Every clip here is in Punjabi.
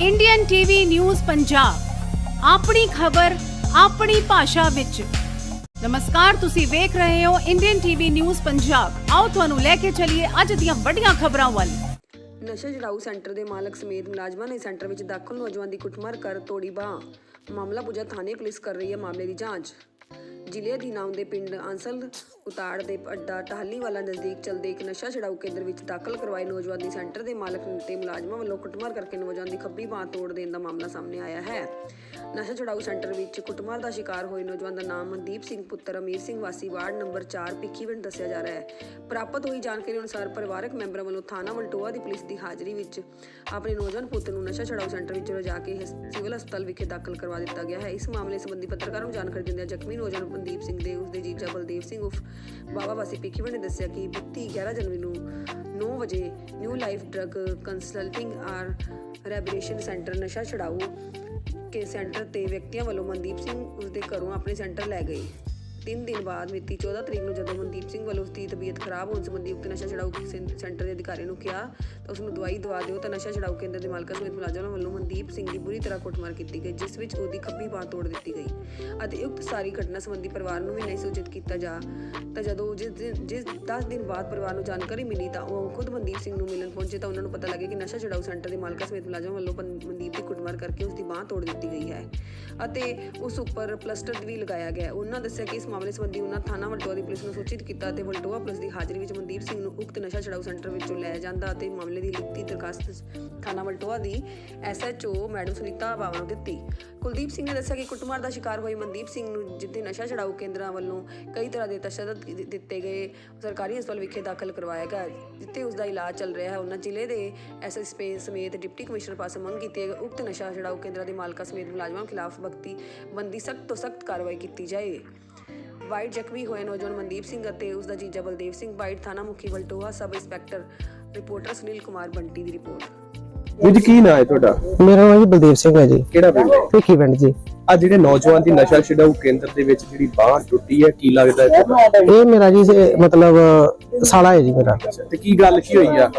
ਇੰਡੀਅਨ ਟੀਵੀ ਨਿਊਜ਼ ਪੰਜਾਬ ਆਪਣੀ ਖਬਰ, ਆਪਣੀ ਭਾਸ਼ਾ ਵਿੱਚ। ਨਮਸਕਾਰ, ਤੁਸੀਂ ਵੇਖ ਰਹੇ ਹੋ ਇੰਡੀਅਨ ਟੀਵੀ ਨਿਊਜ਼ ਪੰਜਾਬ ਆਓ ਤੁਹਾਨੂੰ ਲੈ ਕੇ ਚੱਲੀਏ ਅੱਜ ਦੀਆਂ ਵੱਡੀਆਂ ਖਬਰਾਂ ਵੱਲ। ਨਸ਼ਾ ਛਡਾਊ ਸੈਂਟਰ ਦੇ ਮਾਲਕ ਸਮੇਤ ਮੁਲਾਜ਼ਮਾਂ ਨੇ ਸੈਂਟਰ ਵਿੱਚ ਦਾਖਲ ਨੌਜਵਾਨ ਦੀ ਕੁੱਟਮਾਰ ਕਰ ਤੋੜੀ ਬਾਂਹ। ਮਾਮਲਾ ਪੁੱਜਾ ਥਾਣੇ ਪੁਲਿਸ ਕਰ ਰਹੀ ਹੈ ਮਾਮਲੇ ਦੀ ਜਾਂਚ। ਜ਼ਿਲ੍ਹੇ ਅਧੀਨਾਉਂ ਦੇ ਪਿੰਡ ਆਂਸਲ ਉਤਾੜ ਦੇ ਅੱਡਾ ਟਾਹਲੀਵਾਲਾ ਨਜ਼ਦੀਕ ਚਲਦੇ ਇੱਕ ਨਸ਼ਾ ਛਡਾਊ ਕੇਂਦਰ ਵਿੱਚ ਦਾਖਲ ਕਰਵਾਏ ਨੌਜਵਾਨ ਦੀ ਸੈਂਟਰ ਦੇ ਮਾਲਕ ਤੇ ਮੁਲਾਜ਼ਮਾਂ ਵੱਲੋਂ ਕੁੱਟਮਾਰ ਕਰਕੇ ਨੌਜਵਾਨ ਦੀ ਖੱਬੀ ਬਾਂਹ ਤੋੜ ਦੇਣ ਦਾ ਮਾਮਲਾ ਸਾਹਮਣੇ ਆਇਆ ਹੈ। ਨਸ਼ਾ ਛਡਾਊ ਸੈਂਟਰ ਵਿੱਚ ਕੁੱਟਮਾਰ ਦਾ ਸ਼ਿਕਾਰ ਹੋਏ ਨੌਜਵਾਨ ਦਾ ਨਾਮ ਮਨਦੀਪ ਸਿੰਘ ਪੁੱਤਰ ਅਮੀਰ ਸਿੰਘ ਵਾਸੀ ਵਾਰਡ ਨੰਬਰ 4 ਭਿੱਖੀਵਿੰਡ ਦੱਸਿਆ ਜਾ ਰਿਹਾ ਹੈ। ਪ੍ਰਾਪਤ ਹੋਈ ਜਾਣਕਾਰੀ ਅਨੁਸਾਰ ਪਰਿਵਾਰਕ ਮੈਂਬਰਾਂ ਵੱਲੋਂ ਥਾਣਾ ਵਲਟੋਆ ਦੀ ਪੁਲਿਸ ਦੀ ਹਾਜ਼ਰੀ ਵਿੱਚ ਆਪਣੇ ਨੌਜਵਾਨ ਪੁੱਤ ਨੂੰ ਨਸ਼ਾ ਛਡਾਊ ਸੈਂਟਰ ਵਿੱਚ ਲਿਜਾ ਕੇ ਸਿਵਲ ਹਸਪਤਾਲ ਵਿਖੇ ਦਾਖਲ ਕਰਵਾ ਦਿੱਤਾ ਗਿਆ ਹੈ। ਇਸ ਮਾਮਲੇ ਸੰਬੰਧੀ ਪੱਤਰਕਾਰਾਂ ਨੂੰ ਜਾਣਕਾਰੀ ਦਿੰਦਿਆਂ ਜ਼ਖਮੀ ਨੌਜਵਾਨ ਮਨਦੀਪ ਸਿੰਘ ਦੇ, ਉਸਦੇ ਜੀਜਾ ਬਲਦੇਵ ਸਿੰਘ, ਉਫ ਬਾਬਾ ਵਾਸੀ ਭਿੱਖੀਵਿੰਡ ਨੇ ਦੱਸਿਆ ਕਿ ਬੀਤੀ 11 ਜਨਵਰੀ ਨੂੰ 9 ਵਜੇ ਨਿਊ ਲਾਈਫ ਡਰੱਗ ਕੰਸਲਟਿੰਗ ਆਰ ਰੈਬਿਲੇਸ਼ਨ ਸੈਂਟਰ ਨਸ਼ਾ ਛਡਾਓ ਕੇ ਸੈਂਟਰ ਤੇ ਵਿਅਕਤੀਆਂ ਵੱਲੋਂ ਮਨਦੀਪ ਸਿੰਘ ਉਸਦੇ ਘਰੋਂ ਆਪਣੇ ਸੈਂਟਰ ਲੈ ਗਏ। ਤਿੰਨ ਦਿਨ ਬਾਅਦ ਮਿਤੀ 14 ਤਰੀਕ ਨੂੰ ਜਦੋਂ ਮਨਦੀਪ ਸਿੰਘ ਵੱਲੋਂ ਉਸਦੀ ਤਬੀਅਤ ਖਰਾਬ ਹੋਣ ਸੰਬੰਧੀ ਉਕਤ ਨਸ਼ਾ ਛਡਾਊ ਸੈਂਟਰ ਦੇ ਅਧਿਕਾਰੀ ਨੂੰ ਕਿਹਾ, ਤਾਂ ਉਸ ਨੂੰ ਦਵਾਈ ਦਵਾ ਦਿਓ ਤਾਂ ਨਸ਼ਾ ਛਡਾਊ ਕੇਂਦਰ ਦੇ ਮਾਲਕਾਂ ਸਮੇਤ ਮੁਲਾਜ਼ਮਾਂ ਵੱਲੋਂ ਮਨਦੀਪ ਸਿੰਘ ਦੀ ਬੁਰੀ ਤਰ੍ਹਾਂ ਕੁੱਟਮਾਰ ਕੀਤੀ ਗਈ, ਜਿਸ ਵਿੱਚ ਉਹਦੀ ਖੱਬੀ ਬਾਂਹ ਤੋੜ ਦਿੱਤੀ ਗਈ ਅਤੇ ਉਕਤ ਸਾਰੀ ਘਟਨਾ ਸੰਬੰਧੀ ਪਰਿਵਾਰ ਨੂੰ ਵੀ ਨਹੀਂ ਸੂਚਿਤ ਕੀਤਾ ਜਾ, ਤਾਂ ਜਦੋਂ ਜਿਸ ਜਿਸ 10 ਦਿਨ ਬਾਅਦ ਪਰਿਵਾਰ ਨੂੰ ਜਾਣਕਾਰੀ ਮਿਲੀ ਤਾਂ ਉਹ ਖੁਦ ਮਨਦੀਪ ਸਿੰਘ ਨੂੰ ਮਿਲਣ ਪਹੁੰਚੇ ਤਾਂ ਉਹਨਾਂ ਨੂੰ ਪਤਾ ਲੱਗਿਆ ਕਿ ਨਸ਼ਾ ਛਡਾਊ ਸੈਂਟਰ ਦੇ ਮਾਲਕਾਂ ਸਮੇਤ ਮੁਲਾਜ਼ਮਾਂ ਵੱਲੋਂ ਮਨਦੀਪ ਦੀ ਕੁੱਟਮਾਰ ਕਰਕੇ ਉਸ ਦੀ ਬਾਂਹ ਤੋੜ ਦਿੱਤੀ ਗਈ ਹੈ ਅਤੇ ਉਸ ਉੱਪਰ ਪਲਸਟਰ ਵੀ ਲਗਾਇਆ ਗਿਆ ਉਹਨਾਂ ਦੱਸਿਆ ਕਿ ਇਸ ਮਾਮਲੇ ਸੰਬੰਧੀ ਉਹਨਾਂ ਥਾਣਾ ਵਲਟੋਆ ਦੀ ਪੁਲਿਸ ਨੂੰ ਸੂਚਿਤ ਕੀਤਾ ਅਤੇ ਵਲਟੋਆ ਪੁਲਿਸ ਦੀ ਹਾਜ਼ਰੀ ਵਿੱਚ ਮਨਦੀਪ ਸਿੰਘ ਨੂੰ ਉਕਤ ਨਸ਼ਾ ਛਡਾਊ ਸੈਂਟਰ ਵਿੱਚੋਂ ਲੈ ਜਾਂਦਾ ਅਤੇ ਮਾਮਲੇ ਦੀ ਲਿਖਤੀ ਦਰਖਾਸਤ ਥਾਣਾ ਵਲਟੋਆ ਦੀ ਐਸਐਚਓ ਮੈਡਮ ਸੁਨੀਤਾ ਬਾਵਾ ਨੂੰ ਦਿੱਤੀ। ਕੁਲਦੀਪ ਸਿੰਘ ਨੇ ਦੱਸਿਆ ਕਿ ਕੁੱਟਮਾਰ ਦਾ ਸ਼ਿਕਾਰ ਹੋਈ ਮਨਦੀਪ ਸਿੰਘ ਨੂੰ, ਜਿੱਥੇ ਨਸ਼ਾ ਛਡਾਊ ਕੇਂਦਰਾਂ ਵੱਲੋਂ ਕਈ ਤਰ੍ਹਾਂ ਦੇ ਤਸ਼ੱਦਦ ਦਿੱਤੇ ਗਏ, ਸਰਕਾਰੀ ਹਸਪਤਾਲ ਵਿਖੇ ਦਾਖਲ ਕਰਵਾਇਆ ਗਿਆ, ਜਿੱਥੇ ਉਸ ਦਾ ਇਲਾਜ ਚੱਲ ਰਿਹਾ ਹੈ। ਉਹਨਾਂ ਜ਼ਿਲ੍ਹੇ ਦੇ ਐਸਐਸਪੀ ਸਮੇਤ ਡਿਪਟੀ ਕਮਿਸ਼ਨਰ ਪਾਸੋਂ ਮੰਗ ਕੀਤੀ ਹੈ ਉਕਤ ਨਸ਼ਾ ਛਡਾਊ ਕੇਂਦਰਾਂ ਦੇ ਮਾਲਕਾਂ ਸਮੇਤ ਮੁਲਾਜ਼ਮਾਂ ਖਿਲਾਫ ਬਖਤੀ ਬੰਦੀ ਸਖਤ ਤੋਂ ਸਖਤ ਕਾਰਵਾਈ ਕੀਤੀ ਜਾਏ। ਵਾਈਟ ਜ਼ਖਮੀ ਹੋਏ ਨੌਜਵਾਨ ਮਨਦੀਪ ਸਿੰਘ ਅਤੇ ਉਸ ਦਾ ਜੀਜਾ ਬਲਦੇਵ ਸਿੰਘ ਵਾਈਟ ਥਾਣਾ ਮੁਖੀ Valtoha sub inspector reporter Sunil Kumar Bunty ਦੀ ਰਿਪੋਰਟ। ਵੀਰ ਜੀ ਕੀ ਨਾਂ ਹੈ ਤੁਹਾਡਾ? ਮੇਰਾ ਨਾਮ ਜੀ ਬਲਦੇਵ ਸਿੰਘ ਹੈ ਜੀ। ਕਿਹੜਾ ਪਿੰਡ ਹੈ? ਭਿੱਖੀ ਪਿੰਡ ਜੀ। ਆ ਜਿਹੜੇ ਨੌਜਵਾਨ ਦੀ ਨਸ਼ਾ ਛਡਾਊ ਕੇਂਦਰ ਦੇ ਵਿੱਚ ਜਿਹੜੀ ਬਾਂਹ ਟੁੱਟੀ ਹੈ ਕੀ ਲੱਗਦਾ ਹੈ? ਇਹ ਮੇਰਾ ਜੀ ਸੇ- ਮਤਲਬ ਸਾਲਾ ਹੈ ਜੀ ਮੇਰਾ। ਤੇ ਕੀ ਗੱਲ ਕੀ ਹੋਈ ਆ?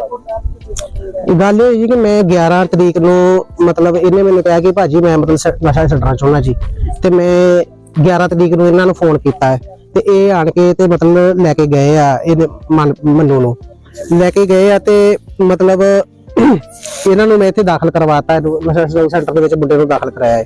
ਗੱਲ ਇਹ ਹੋਈ ਜੀ ਕਿ ਮੈਂ 11 ਤਰੀਕ ਨੂੰ ਮਤਲਬ ਇਹਨੇ ਮੈਨੂੰ ਕਿਹਾ ਕਿ ਭਾਜੀ ਮੈਂ ਮਤਲਬ ਸ- ਨਸ਼ਾ ਛੱਡਣਾ ਚਾਹੁੰਦਾ ਜੀ। ਤੇ ਮੈਂ 11 ਤਰੀਕ ਨੂੰ ਇਹਨਾਂ ਨੂੰ ਫੋਨ ਕੀਤਾ ਹੈ ਤੇ ਇਹ ਆਣ ਕੇ ਤੇ ਮਤਲਬ ਲੈ ਕੇ ਗਏ ਆ ਇਹਨੇ ਮੰਨੂ ਨੂੰ। ਲੈ ਕੇ ਗਏ ਆ ਤੇ ਮਤਲਬ ਇਹਨਾਂ ਨੂੰ ਮੈਂ ਇੱਥੇ ਦਾਖਲ ਕਰਵਾਤਾ ਨਸ਼ਾ ਸੈਂਟਰ ਦੇ ਵਿੱਚ ਮੁੰਡੇ ਨੂੰ ਦਾਖਲ ਕਰਾਇਆ ਹੈ।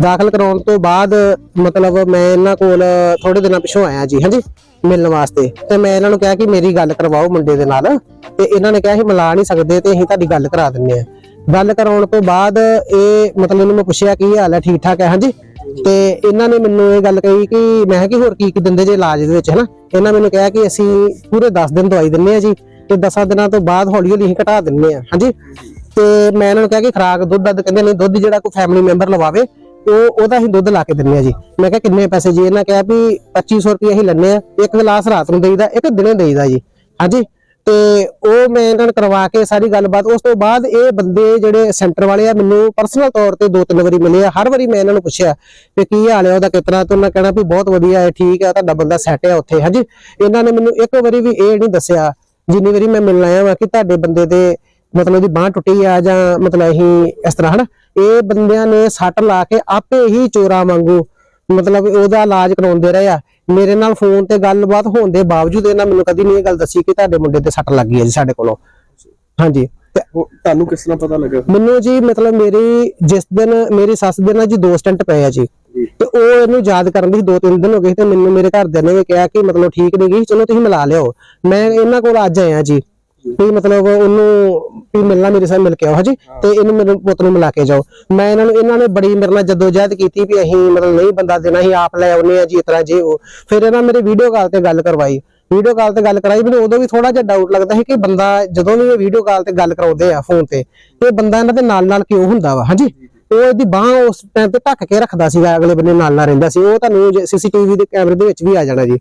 ਦਾਖਲ ਕਰਾਉਣ ਤੋਂ ਬਾਅਦ ਮਤਲਬ ਮੈਂ ਇਹਨਾਂ ਕੋਲ ਥੋੜੇ ਦਿਨਾਂ ਪਿਛੋਂ ਆਇਆ ਜੀ, ਹਾਂਜੀ, ਮਿਲਣ ਵਾਸਤੇ। ਤੇ ਮੈਂ ਇਹਨਾਂ ਨੂੰ ਕਿਹਾ ਕਿ ਮੇਰੀ ਗੱਲ ਕਰਵਾਓ ਮੁੰਡੇ ਦੇ ਨਾਲ। ਤੇ ਇਹਨਾਂ ਨੇ ਕਿਹਾ ਅਸੀਂ ਮਿਲਾ ਨਹੀਂ ਸਕਦੇ ਤੇ ਅਸੀਂ ਤੁਹਾਡੀ ਗੱਲ ਕਰਾ ਦਿੰਨੇ ਆ ਗੱਲ ਕਰਾਉਣ ਤੋਂ ਬਾਅਦ ਇਹ ਮਤਲਬ ਇਹਨੂੰ ਮੈਂ ਪੁੱਛਿਆ ਕੀ ਹਾਲ ਹੈ ਠੀਕ ਠਾਕ ਹੈ, ਹਾਂਜੀ? ਤੇ ਇਹਨਾਂ ਨੇ ਮੈਨੂੰ ਇਹ ਗੱਲ ਕਹੀ ਕਿ ਮੈਂ ਕਿਹਾ ਕਿ ਹੋਰ ਕੀ ਕੀ ਦਿੰਦੇ ਜੇ ਇਲਾਜ ਦੇ ਵਿੱਚ, ਹਨਾ? ਇਹਨਾਂ ਮੈਨੂੰ ਕਿਹਾ ਕਿ ਅਸੀਂ ਪੂਰੇ 10 ਦਿਨ ਦਵਾਈ ਦਿੰਨੇ ਆ ਜੀ ਤੇ 10 ਦਿਨਾਂ ਤੋਂ ਬਾਅਦ ਹੌਲੀ ਹੌਲੀ ਅਸੀਂ ਘਟਾ ਦਿੰਨੇ ਆ, ਹਾਂਜੀ? ਤੇ ਮੈਂ ਇਹਨਾਂ ਨੂੰ ਕਿਹਾ ਕਿ ਖਰਾਕ, ਦੁੱਧ ਦੱਧ ਕਹਿੰਦੇ ਨਹੀਂ ਦੁੱਧ ਜਿਹੜਾ ਕੋਈ ਫੈਮਿਲੀ ਮੈਂਬਰ ਲਵਾਵੇ, ਉਹ, ਉਹਦਾ ਹੀ ਦੁੱਧ ਲਾ ਕੇ ਦਿੰਨੇ ਆ ਜੀ। ਮੈਂ ਕਿਹਾ ਕਿੰਨੇ ਪੈਸੇ ਜੀ? ਇਹਨਾਂ ਕਿਹਾ ਵੀ 2500 ਰੁਪਏ ਅਸੀਂ ਲੈਣੇ ਆ, ਇੱਕ ਗਲਾਸ ਰਾਤ ਨੂੰ ਦੇਈਦਾ, ਇੱਕ ਦਿਨੇ ਦੇਈਦਾ ਜੀ, ਹਾਂਜੀ? ਤੇ ਉਹ ਮੈਂ ਇਹਨਾਂ ਨੂੰ ਕਰਵਾ ਕੇ ਸਾਰੀ ਗੱਲਬਾਤ, ਉਸ ਤੋਂ ਬਾਅਦ ਇਹ ਬੰਦੇ ਜਿਹੜੇ ਸੈਂਟਰ ਵਾਲੇ ਆ, ਮੈਨੂੰ ਪਰਸਨਲ ਤੌਰ ਤੇ ਦੋ ਤਿੰਨ ਵਾਰੀ ਮਿਲੇ ਆ। ਹਰ ਵਾਰੀ ਮੈਂ ਇਹਨਾਂ ਨੂੰ ਪੁੱਛਿਆ ਕਿ ਕੀ ਹਾਲ ਹੈ ਉਹਦਾ ਕਿਤਨਾ ਤੇ ਉਹਨਾਂ ਕਹਿਣਾ ਵੀ ਬਹੁਤ ਵਧੀਆ ਹੈ, ਠੀਕ ਹੈ ਤੁਹਾਡਾ ਬੰਦਾ ਸੈੱਟ ਹੈ ਉੱਥੇ, ਹਾਂਜੀ। ਇਹਨਾਂ ਨੇ ਮੈਨੂੰ ਇੱਕ ਵਾਰੀ ਵੀ ਇਹ ਨਹੀਂ ਦੱਸਿਆ, ਜਿੰਨੀ ਵਾਰੀ ਮੈਂ ਮਿਲਣ ਆਇਆ ਵਾਂ, ਕਿ ਤੁਹਾਡੇ ਬੰਦੇ ਦੇ ਮਤਲਬ ਉਹਦੀ ਬਾਹ ਟੁੱਟੀ ਆ ਜਾਂ ਮਤਲਬ ਅਸੀਂ ਇਸ ਤਰ੍ਹਾਂ, ਹਨ। ਇਹ ਬੰਦਿਆਂ ਨੇ ਸੱਟ ਲਾ ਕੇ ਆਪੇ ਹੀ ਚੋਰਾ ਵਾਂਗੂ ਮਤਲਬ ਉਹਦਾ ਇਲਾਜ ਕਰਾਉਂਦੇ ਰਹੇ ਆ। ਮੇਰੇ ਨਾਲ ਫੋਨ ਤੇ ਗੱਲਬਾਤ ਹੋਣ ਦੇ ਬਾਵਜੂਦ ਇਹਨਾਂ ਮੈਨੂੰ ਕਦੀ ਨਹੀਂ ਇਹ ਗੱਲ ਦੱਸੀ ਕਿ ਤੁਹਾਡੇ ਮੁੰਡੇ ਤੇ ਸੱਟ ਲੱਗੀ ਹੈ ਜੀ ਸਾਡੇ ਕੋਲੋਂ। ਹਾਂਜੀ। ਤੁਹਾਨੂੰ ਕਿਸ ਤਰ੍ਹਾਂ ਪਤਾ ਲੱਗਾ? ਮੈਨੂੰ ਜੀ ਮਤਲਬ ਮੇਰੀ ਜਿਸ ਦਿਨ ਮੇਰੀ ਸੱਸ ਦੇ ਨਾਲ ਜੀ ਦੋ ਸਟੈਂਟ ਪਏ ਆ ਜੀ। ਤੇ ਉਹ ਇਹਨੂੰ ਯਾਦ ਕਰਨ ਦੀ ਦੋ ਤਿੰਨ ਦਿਨ ਹੋ ਗਏ ਤੇ ਮੈਨੂੰ ਮੇਰੇ ਘਰਦਿਆਂ ਨੇ ਵੀ ਕਿਹਾ ਕਿ ਮਤਲਬ ਠੀਕ ਨਹੀਂ ਗਈ ਚਲੋ ਤੁਸੀਂ ਮਿਲਾ ਲਿਓ। ਮੈਂ ਇਹਨਾਂ ਕੋਲ ਅੱਜ ਆਇਆ ਜੀ। ਵੀ ਮਤਲਬ ਉਹਨੂੰ ਵੀ ਮਿਲਣਾ ਮੇਰੇ ਸਾਹ ਮਿਲ ਕੇ ਆਓ ਹਾਂਜੀ? ਤੇ ਇਹਨੂੰ ਮੇਰੇ ਪੁੱਤ ਨੂੰ ਮਿਲਾ ਕੇ ਜਾਓ। ਮੈਂ ਇਹਨਾਂ ਨੂੰ ਇਹਨਾਂ ਨੇ ਬੜੀ ਮੇਰੇ ਨਾਲ ਜਦੋਜਹਿਦ ਕੀਤੀ ਵੀ ਅਸੀਂ ਮਤਲਬ ਨਹੀਂ ਬੰਦਾ ਦੇਣਾ ਅਸੀਂ ਆਪ ਲੈ ਆਉਨੇ ਆ ਜੀ ਇਸ ਤਰ੍ਹਾਂ ਜੇ ਉਹ। ਫਿਰ ਇਹਨਾਂ ਮੇਰੇ ਵੀਡੀਓ ਕਾਲ ਤੇ ਗੱਲ ਕਰਵਾਈ। ਵੀਡੀਓ ਕਾਲ ਤੇ ਗੱਲ ਕਰਾਈ ਮੈਨੂੰ ਉਦੋਂ ਵੀ ਥੋੜਾ ਜਿਹਾ ਡਾਊਟ ਲੱਗਦਾ ਸੀ ਕਿ ਬੰਦਾ ਜਦੋਂ ਵੀ ਇਹ ਵੀਡੀਓ ਕਾਲ ਤੇ ਗੱਲ ਕਰਾਉਂਦੇ ਆ ਫੋਨ ਤੇ ਤੇ ਬੰਦਾ ਇਹਨਾਂ ਦੇ ਨਾਲ ਨਾਲ ਕਿਉਂ ਹੁੰਦਾ ਵਾ ਹਾਂਜੀ? ਉਹ ਇਹਦੀ ਬਾਹ ਉਸ ਟਾਈਮ ਤੇ ਢੱਕ ਕੇ ਰੱਖਦਾ ਸੀਗਾ ਅਗਲੇ ਬੰਨੇ ਨਾਲ ਨਾਲ ਰਹਿੰਦਾ ਸੀ। ਉਹ ਤੁਹਾਨੂੰ ਸੀਸੀਟੀਵੀ ਦੇ ਕੈਮਰੇ ਦੇ ਵਿੱਚ ਵੀ ਆ ਜਾਣਾ ਜੀ।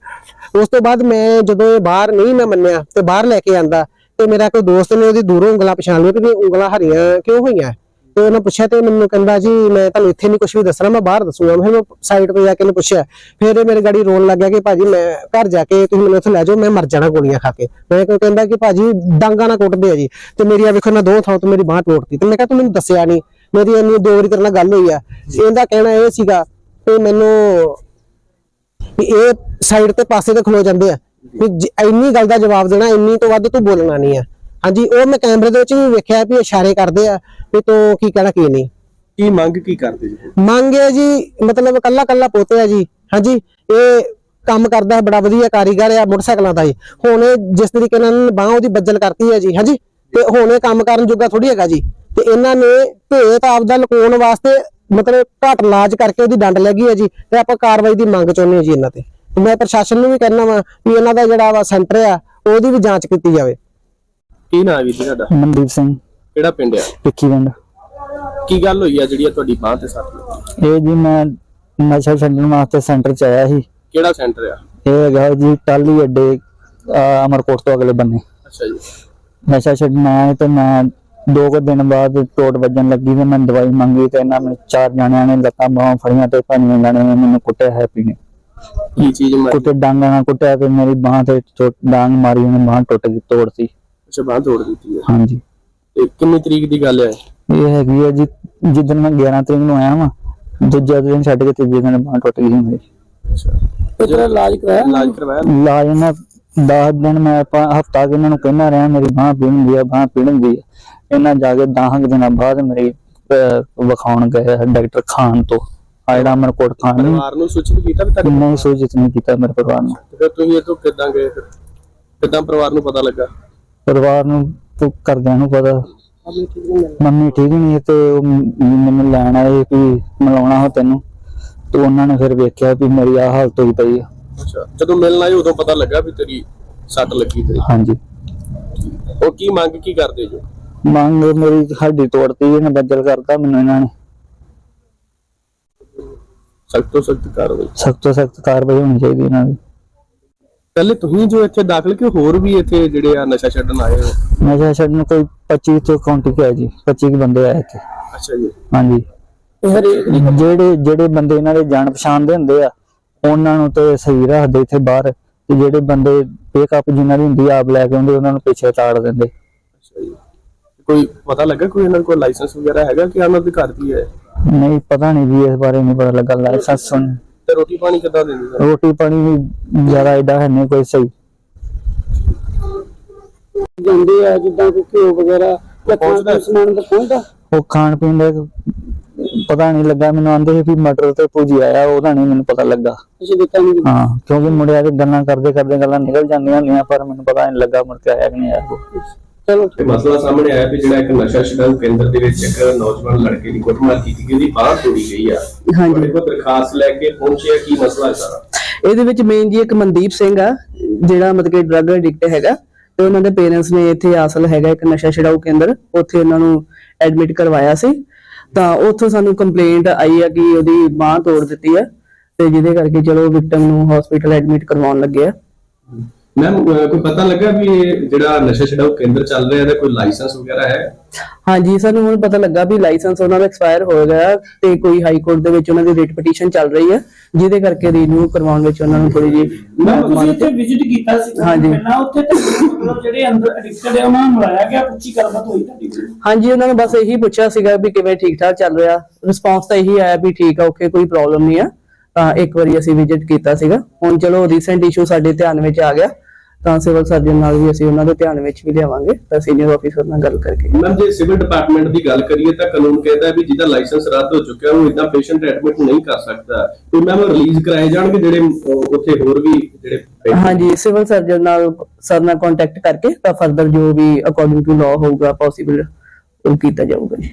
ਉਸ ਤੋਂ ਬਾਅਦ ਮੈਂ ਜਦੋਂ ਇਹ ਬਾਹਰ ਨਹੀਂ ਮੈਂ ਮੰਨਿਆ ਤੇ ਬਾਹਰ ਲੈ ਕੇ ਆਂਦਾ ਤੇ ਮੇਰਾ ਕੋਈ ਦੋਸਤ ਨੇ ਉਹਦੀ ਦੂਰੋਂ ਉਂਗਲਾਂ ਪਛਾਣ ਲਈਆਂ ਕਿ ਉਂਗਲਾਂ ਹਰੀਆਂ ਕਿਉਂ ਹੋਈਆਂ? ਤੇ ਉਹਨੇ ਪੁੱਛਿਆ ਤੇ ਮੈਨੂੰ ਕਹਿੰਦਾ ਜੀ ਮੈਂ ਤੁਹਾਨੂੰ ਇੱਥੇ ਨਹੀਂ ਕੁਝ ਵੀ ਦੱਸਣਾ ਮੈਂ ਬਾਹਰ ਦੱਸੂਗਾ। ਮੈਂ ਸਾਈਡ ਤੇ ਜਾ ਕੇ ਉਹਨੂੰ ਪੁੱਛਿਆ। ਫਿਰ ਇਹ ਮੇਰੇ ਗਾੜੀ ਰੋਣ ਲੱਗ ਗਿਆ ਕਿ ਭਾਜੀ ਮੈਂ ਘਰ ਜਾ ਕੇ ਤੁਸੀਂ ਮੈਨੂੰ ਉੱਥੇ ਲੈ ਜਾਓ ਮੈਂ ਮਰ ਜਾਣਾ ਗੋਲੀਆਂ ਖਾ ਕੇ। ਮੈਂ ਕਿਹਾ ਕਹਿੰਦਾ ਕਿ ਭਾਜੀ ਡਾਂਗਾ ਨਾ ਕੁੱਟਦੇ ਆ ਜੀ। ਤੇ ਮੇਰੀ ਆ ਵੇਖੋ ਨਾ ਦੋ ਥਾਂ ਤੋਂ ਮੇਰੀ ਬਾਹ ਟੁੱਟਦੀ। ਤੇ ਮੈਂ ਕਿਹਾ ਤੂੰ ਮੈਨੂੰ ਦੱਸਿਆ ਨਹੀਂ। ਮੇਰੀ ਇੰਨੀ ਦੋ ਵਾਰੀ ਤੇਰੇ ਨਾਲ ਗੱਲ ਹੋਈ ਆ। ਇਹਦਾ ਕਹਿਣਾ ਇਹ ਸੀਗਾ ਕਿ ਮੈਨੂੰ ਇਹ ਸਾਈਡ ਤੇ ਪਾਸੇ ਤੇ ਖਲੋ ਜਾਂਦੇ ਆ। ਵੀ ਇੰਨੀ ਗੱਲ ਦਾ ਜਵਾਬ ਦੇਣਾ ਇੰਨੀ ਤੋਂ ਵੱਧ ਤੂੰ ਬੋਲਣਾ ਨਹੀਂ ਆ। ਹਾਂਜੀ ਉਹ ਮੈਂ ਕੈਮਰੇ ਦੇ ਵਿੱਚ ਵੀ ਵੇਖਿਆ ਵੀ ਇਸ਼ਾਰੇ ਕਰਦੇ ਆ ਵੀ ਤੂੰ ਕੀ ਕਹਿਣਾ ਕੀ ਨਹੀਂ। ਕੀ ਮੰਗ ਕੀ ਕਰਦੇ ਜੀ? ਮੰਗ ਹੈ ਜੀ ਮਤਲਬ ਕੱਲਾ ਕੱਲਾ ਪੋਤੇ ਆ ਜੀ। ਹਾਂਜੀ ਇਹ ਕੰਮ ਕਰਦਾ ਹੈ ਬੜਾ ਵਧੀਆ ਕਾਰੀਗਰ ਆ ਮੋਟਰਸਾਈਕਲਾਂ ਦਾ ਜੀ। ਹੁਣ ਜਿਸ ਤਰੀਕੇ ਨਾਲ ਬਾਹ ਉਹਦੀ ਬੱਜਲ ਕਰਤੀ ਹੈ ਜੀ ਹਾਂਜੀ। ਤੇ ਹੁਣ ਇਹ ਕੰਮ ਕਰਨ ਜੋਗਾ ਥੋੜੀ ਹੈਗਾ ਜੀ। ਤੇ ਇਹਨਾਂ ਨੇ ਭੇਤ ਆਪਦਾ ਲੁਕਾਉਣ ਵਾਸਤੇ ਮਤਲਬ ਘੱਟ ਲਾਜ ਕਰਕੇ ਉਹਦੀ ਡੰਡ ਲੱਗੀ ਹੈ ਜੀ। ਤੇ ਆਪਾਂ ਕਾਰਵਾਈ ਦੀ ਮੰਗ ਚਾਹੁੰਦੇ ਹਾਂ ਜੀ ਇਹਨਾਂ ਤੇ। ਮੈਂ ਪ੍ਰਸ਼ਾਸਨ ਨੂੰ ਵੀ ਕਹਿਣਾ ਵਾ ਵੀ ਇਹਨਾਂ ਦਾ ਜਿਹੜਾ ਵਾ ਸੈਂਟਰ ਆ ਉਹਦੀ ਵੀ ਜਾਂਚ ਕੀਤੀ ਜਾਵੇ। ਕੀ ਨਾਮ ਹੈ ਜੀ ਤੁਹਾਡਾ? ਮਨਦੀਪ ਸਿੰਘ। ਕਿਹੜਾ ਪਿੰਡ ਆ? ਭਿੱਖੀ ਪਿੰਡ। ਕੀ ਗੱਲ ਹੋਈ ਆ ਜਿਹੜੀ ਆ ਤੁਹਾਡੀ ਬਾਹ ਤੇ ਸੱਟ ਲੱਗੀ? ਇਹ ਜੀ ਮੈਂ ਨਸ਼ਾ ਛੱਡਣ ਵਾਸਤੇ ਸੈਂਟਰ ਚ ਆਇਆ ਸੀ। ਕਿਹੜਾ ਸੈਂਟਰ ਆ? ਇਹ ਹੈਗਾ ਜੀ ਟਾਲੀ ਅੱਡੇ ਅਹ ਅਮਰਕੋਟ ਤੋਂ ਅਗਲੇ ਬੰਨੇ। ਅੱਛਾ ਜੀ। ਨਸ਼ਾ ਛੱਡਣ ਆਇਆ ਤੇ ਮੈਂ ਦੋ ਕੁ ਦਿਨ ਬਾਅਦ ਟੋਟ ਵੱਜਣ ਲੱਗੀ ਤੇ ਮੈਂ ਦਵਾਈ ਮੰਗੀ ਤੇ ਇਹਨਾਂ ਨੇ ਚਾਰ ਜਣਿਆਂ ਨੇ ਲੱਤਾਂ ਬਾਹਾਂ ਫੜੀਆਂ ਤੇ ਪੰਜਵੇਂ ਜਣੇ ਨੇ ਮੈਨੂੰ ਕੁੱਟਿਆ ਹੈਪੀ ਨੇ ਕੀ ਚੀਜ਼ ਮਾਰੀ? ਕੁੱਟੇ ਡਾਂਗਾਂ ਨਾਲ ਕੁੱਟਿਆ ਤੇ ਮੇਰੀ ਬਾਹ ਤੇ ਚੋਟ ਡਾਂਗ ਮਾਰੀ ਉਹਨੇ ਬਾਹ ਟੁੱਟ ਗਈ ਤੋੜਤੀ ਅੱਛਾ ਬਾਹ ਤੋੜ ਦਿੱਤੀ ਆ ਹਾਂਜੀ। ਤੇ ਕਿੰਨੀ ਤਰੀਕ ਦੀ ਗੱਲ ਹੈ? ਇਹ ਹੈਗੀ ਹੈ ਜੀ ਜਿੱਦਣ ਮੈਂ 11 ਤਰੀਕ ਨੂੰ ਆਇਆ ਵਾਂ ਦੂਜੇ ਦਿਨ ਛੱਡ ਕੇ ਤੀਜੇ ਦਿਨ ਬਾਹ ਟੁੱਟ ਗਈ ਸੀ ਮੇਰੀ। ਅੱਛਾ। ਤੇ ਜਿਹੜਾ ਇਲਾਜ ਕਰਾਇਆ? ਇਲਾਜ ਕਰਵਾਇਆ? ਇਲਾਜ ਨਾ 10 ਦਿਨ ਮੈਂ ਹਫਤਾ ਕਿ ਇਹਨਾਂ ਨੂੰ ਕਹਿਣਾ ਰਿਹਾ ਮੇਰੀ ਬਾਹ ਪੀਣਦੀ ਆ ਬਾਹ ਪੀਣਦੀ ਆ ਇਹਨਾਂ ਜਾ ਕੇ 10 ਦਿਨਾਂ ਬਾਅਦ ਮੇਰੀ ਅਹ, ਵਿਖਾਉਣ ਗਏ ਆ ਡਾਕਟਰ ਖਾਨ ਤੋਂ। ਆ ਜਿਹੜਾ ਅਮਰਕੋਟ ਖਾਨ ਨੇ ਪਰਿਵਾਰ ਨੂੰ ਸੂਚਿਤ ਕੀਤਾ ਵੀ ਤੁਹਾਡੇ ਨਹੀਂ ਸੂਚਿਤ ਨਹੀਂ ਕੀਤਾ ਮੇਰੇ ਪਰਿਵਾਰ ਨੂੰ। ਫਿਰ ਤੁਸੀਂ ਇਹ ਤੋਂ ਕਿੱਦਾਂ ਗਏ ਫਿਰ? ਕਿੱਦਾਂ ਪਰਿਵਾਰ ਨੂੰ ਪਤਾ ਲੱਗਾ? ਪਰਿਵਾਰ ਨੂੰ ਤੇ ਘਰਦਿਆਂ ਨੂੰ ਪਤਾ। ਮੰਮੀ ਠੀਕ ਨਹੀਂ ਤੇ ਉਹ ਮੈਨੂੰ ਲੈਣ ਆਏ ਵੀ ਮਿਲਾਉਣਾ ਹੋ ਤੈਨੂੰ। ਤੇ ਉਹਨਾਂ ਨੇ ਫਿਰ ਵੇਖਿਆ ਵੀ ਮੇਰੀ ਆ ਹਾਲਤ ਹੋਈ ਪਈ ਆ। ਅੱਛਾ। ਜਦੋਂ ਮਿਲਣ ਆਏ ਉਦੋਂ ਪਤਾ ਲੱਗਾ ਵੀ ਤੇਰੀ ਸੱਟ ਲੱਗੀ ਤੇ ਹਾਂਜੀ। ਉਹ ਕੀ ਮੰਗ ਕੀ ਕਰਦੇ ਜੋ? ਮੰਗ ਮੇਰੀ ਹੱਡੀ ਤੋੜਤੀ ਇਹਨੇ ਬੱਜਲ ਕਰਤਾ ਮੈਨੂੰ ਇਹਨਾਂ ਨੇ। ਸਖਤ ਤੋਂ ਸਖਤ ਕਾਰਵਾਈ। ਸਖਤ ਤੋਂ ਸਖਤ ਕਾਰਵਾਈ ਹੋਣੀ ਚਾਹੀਦੀ ਇਹਨਾਂ ਦੀ। ਪਹਿਲੇ ਤੁਸੀਂ ਜੋ ਇੱਥੇ ਦਾਖਲ ਕਿ ਹੋਰ ਵੀ ਇੱਥੇ ਜਿਹੜੇ ਆ ਨਸ਼ਾ ਛੱਡਣ ਆਏ ਹੋ? ਨਸ਼ਾ ਛੱਡਣ ਕੋਈ 25 ਤੋਂ ਕਾਉਂਟੀ ਹੈ ਜੀ 25 ਕੁ ਬੰਦੇ ਆਏ ਇੱਥੇ। ਅੱਛਾ ਜੀ। ਹਾਂਜੀ। ਜਿਹੜੇ ਜਿਹੜੇ ਬੰਦੇ ਇਹਨਾਂ ਦੇ ਜਾਣ ਪਛਾਣ ਦੇ ਹੁੰਦੇ ਆ ਉਹਨਾਂ ਨੂੰ ਤੇ ਸਹੀ ਰੱਖਦੇ ਇੱਥੇ ਬਾਹਰ ਤੇ ਜਿਹੜੇ ਬੰਦੇ ਪੇਕਅਪ ਜਿਨ੍ਹਾਂ ਦੀ ਹੁੰਦੀ ਆਪ ਲੈ ਕੇ ਆਉਂਦੇ ਉਹਨਾਂ ਨੂੰ ਪਿੱਛੇ ਤਾੜ ਦਿੰਦੇ। ਅੱਛਾ ਜੀ। ਕੋਈ ਪਤਾ ਲੱਗਾ ਕੋਈ ਇਹਨਾਂ ਕੋਲ ਲਾਇਸੈਂਸ ਵਗੈਰਾ ਹੈਗਾ ਕਿ ਇਹਨਾਂ ਦੇ ਘਰ ਦੀ ਹੈ? ਨਹੀਂ ਪਤਾ ਨਹੀਂ ਜੀ ਇਸ ਬਾਰੇ ਨਹੀਂ ਪਤਾ ਲੱਗਾ ਲਾਇਸੈਂਸ ਸੁਣ। ਤੇ ਰੋਟੀ ਪਾਣੀ ਕਿੱਦਾਂ ਦਿੰਦੇ? ਨੇ ਰੋਟੀ ਪਾਣੀ ਵੀ ਜ਼ਿਆਦਾ ਏਡਾ ਹੈ ਨਹੀਂ ਕੋਈ ਸਹੀ। ਜਾਂਦੇ ਆ ਜਿੱਦਾਂ ਕੋਈ ਘਿਓ ਵਗੈਰਾ ਜਾਂ ਖਾਣ ਦਾ ਸਮਾਨ ਦਾ ਪਹੁੰਚਦਾ। ਉਹ ਖਾਣ ਪੀਣ ਦਾ ਪਤਾ ਨਹੀਂ ਲੱਗਾ ਮੈਨੂੰ ਆਂਦੇ ਸੀ ਵੀ ਮਟਰ ਤੇ ਭੁਜੀ ਆਇਆ ਉਹਦਾ ਨਹੀਂ ਮੈਨੂੰ ਪਤਾ ਲੱਗਾ। ਅਸੀਂ ਦਿੱਤਾ ਨਹੀਂ ਹਾਂ ਕਿਉਂਕਿ ਮੁੰਡਿਆਂ ਦੇ ਗੱਲਾਂ ਕਰਦੇ ਕਰਦੇ ਗੱਲਾਂ ਨਿਕਲ ਜਾਂਦੀਆਂ ਹੁੰਦੀਆਂ ਪਰ ਮੈਨੂੰ ਪਤਾ ਨਹੀਂ ਲੱਗਾ ਮੁੜ ਕੇ ਆਇਆ ਕਿ ਨਹੀਂ ਆਇਆ। ਉਹ। ਚਲੋ। ਤੇ ਮਸਲਾ ਸਾਹਮਣੇ ਆਇਆ ਕਿ ਜਿਹੜਾ ਇੱਕ ਨਸ਼ਾ ਛਡਾਊ ਕੇਂਦਰ ਦੇ ਵਿੱਚ ਇੱਕ ਨੌਜਵਾਨ ਲੜਕੇ ਦੀ ਕੁੱਟਮਾਰ ਕੀਤੀ ਗਈ ਉਹਦੀ ਬਾਹ ਤੋੜੀ ਗਈ ਆ। ਹਾਂਜੀ। ਤੁਹਾਡੇ ਕੋਲ ਦਰਖਾਸਤ ਲੈ ਕੇ ਪਹੁੰਚਿਆ ਕੀ ਮਸਲਾ ਹੈ ਸਾਰਾ? ਇਹਦੇ ਵਿੱਚ ਮੇਨ ਜੀ ਇੱਕ ਮਨਦੀਪ ਸਿੰਘ ਆ ਜਿਹੜਾ ਮਤਲਬ ਕਿ ਡਰੱਗ ਐਡਿਕਟ ਹੈਗਾ ਤੇ ਉਹਨਾਂ ਦੇ ਪੇਰੈਂਟਸ ਨੇ ਇੱਥੇ ਆਸਲ ਹੈਗਾ ਇੱਕ ਨਸ਼ਾ ਛਡਾਊ ਕੇਂਦਰ ਉੱਥੇ ਉਹਨਾਂ ਨੂੰ ਐਡਮਿਟ ਕਰਵਾਇਆ ਸੀ। ਤਾਂ ਉੱਥੋਂ ਸਾਨੂੰ ਕੰਪਲੇਂਟ ਆਈ ਆ ਕਿ ਉਹਦੀ ਬਾਹ ਤੋੜ ਦਿੱਤੀ ਆ ਤੇ ਜਿਹਦੇ ਕਰਕੇ ਚਲੋ ਵਿਕਟਮ ਨੂੰ ਹਸਪੀਟਲ ਐਡਮਿਟ ਕਰਵਾਉਣ ਲੱਗੇ ਆ। ਮੈਮ ਕੋਈ ਪਤਾ ਲੱਗਾ ਵੀ ਇਹ ਜਿਹੜਾ ਨਸ਼ਾ ਛਡਾਊ ਕੇਂਦਰ ਚੱਲ ਰਿਹਾ ਇਹਦਾ ਕੋਈ ਲਾਇਸੈਂਸ ਵਗੈਰਾ ਹੈ? ਹਾਂਜੀ ਸਾਨੂੰ ਹੁਣ ਪਤਾ ਲੱਗਾ ਵੀ ਲਾਇਸੈਂਸ ਉਹਨਾਂ ਦਾ ਐਕਸਪਾਇਰ ਹੋ ਗਿਆ ਤੇ ਕੋਈ ਹਾਈ ਕੋਰਟ ਦੇ ਵਿੱਚ ਉਹਨਾਂ ਦੀ ਰਿਟ ਪਟੀਸ਼ਨ ਚੱਲ ਰਹੀ ਹੈ ਜਿਹਦੇ ਕਰਕੇ ਰੀਨਿਊ ਕਰਵਾਉਣ ਵਿੱਚ ਉਹਨਾਂ ਨੂੰ ਥੋੜੀ ਜਿਹੀ ਮੈਂ ਤੁਸੀਂ ਇੱਥੇ ਵਿਜ਼ਿਟ ਕੀਤਾ ਸੀ ਹਾਂਜੀ। ਪਹਿਲਾਂ ਉੱਥੇ ਤੇ ਮਤਲਬ ਜਿਹੜੇ ਅੰਦਰ ਐਡਿਕਟਡ ਹੈ ਉਹਨਾਂ ਨੂੰ ਮਿਲਾਇਆ ਗਿਆ? ਪੁੱਛੀ ਗੱਲਬਾਤ ਹੋਈ ਤੁਹਾਡੀ ਕੋਈ? ਹਾਂਜੀ ਉਹਨਾਂ ਨੇ ਬਸ ਇਹੀ ਪੁੱਛਿਆ ਸੀਗਾ ਵੀ ਕਿਵੇਂ ਠੀਕ ਠਾਕ ਚੱਲ ਰਿਹਾ। ਰਿਸਪੌਂਸ ਤਾਂ ਇਹੀ ਆਇਆ ਵੀ ਠੀਕ ਆ ਓਕੇ ਕੋਈ ਪ੍ਰੋਬਲਮ ਨਹੀਂ ਆ। ਤਾਂ ਇੱਕ ਵਾਰੀ ਅਸੀਂ ਵਿਜ਼ਿਟ ਕੀਤਾ ਸੀਗਾ। ਹੁਣ ਚਲੋ ਰੀਸੈਂਟ ਇਸ਼ੂ ਸਾਡੇ ਧਿਆਨ ਵਿੱਚ ਆ ਗਿਆ। ਤਾਂ ਸਿਵਲ ਸਰਜਨ ਨਾਲ ਵੀ ਅਸੀਂ ਉਹਨਾਂ ਦੇ ਧਿਆਨ ਵਿੱਚ ਵੀ ਲਿਆਵਾਂਗੇ ਤਾਂ ਸੀਨੀਅਰ ਆਫੀਸਰ ਨਾਲ ਗੱਲ ਕਰਕੇ। ਮੈਮ ਜੇ ਸਿਵਲ ਡਿਪਾਰਟਮੈਂਟ ਦੀ ਗੱਲ ਕਰੀਏ ਤਾਂ ਕਾਨੂੰਨ ਕਹਿੰਦਾ ਵੀ ਜਿਹਦਾ ਲਾਇਸੈਂਸ ਰੱਦ ਹੋ ਚੁੱਕਿਆ ਉਹ ਇਦਾਂ ਪੇਸ਼ੈਂਟ ਐਡਮਿਟ ਨਹੀਂ ਕਰ ਸਕਦਾ। ਕੋਈ ਮੈਮ ਰਿਲੀਜ਼ ਕਰਾਏ ਜਾਣਗੇ ਜਿਹੜੇ ਉੱਥੇ ਹੋਰ ਵੀ ਜਿਹੜੇ ਹਾਂਜੀ ਸਿਵਲ ਸਰਜਨ ਨਾਲ ਸਰ ਨਾਲ ਕੰਟੈਕਟ ਕਰਕੇ ਤਾਂ ਫਰਦਰ ਜੋ ਵੀ ਅਕੋਰਡਿੰਗ ਟੂ ਲਾਅ ਹੋਊਗਾ ਪੋਸੀਬਲ ਉਹ ਕੀਤਾ ਜਾਊਗਾ ਜੀ।